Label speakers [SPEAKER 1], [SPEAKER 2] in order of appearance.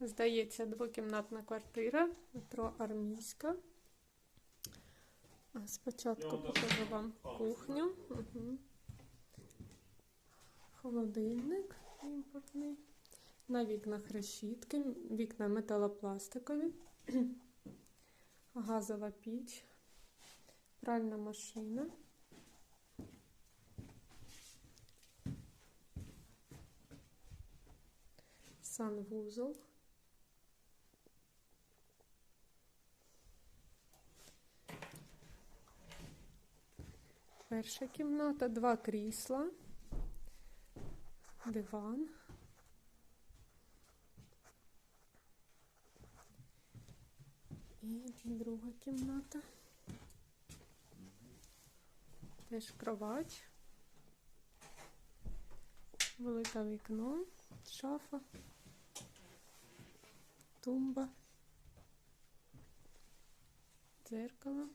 [SPEAKER 1] Здається, двокімнатна квартира, метро Армійська. Спочатку покажу вам кухню. Угу. Холодильник імпортний. На вікнах решітки, вікна металопластикові, газова піч, пральна машина. Санвузол. Перша кімната, два крісла, диван. І друга кімната. Теж кровать. Велике вікно, шафа, тумба, дзеркало.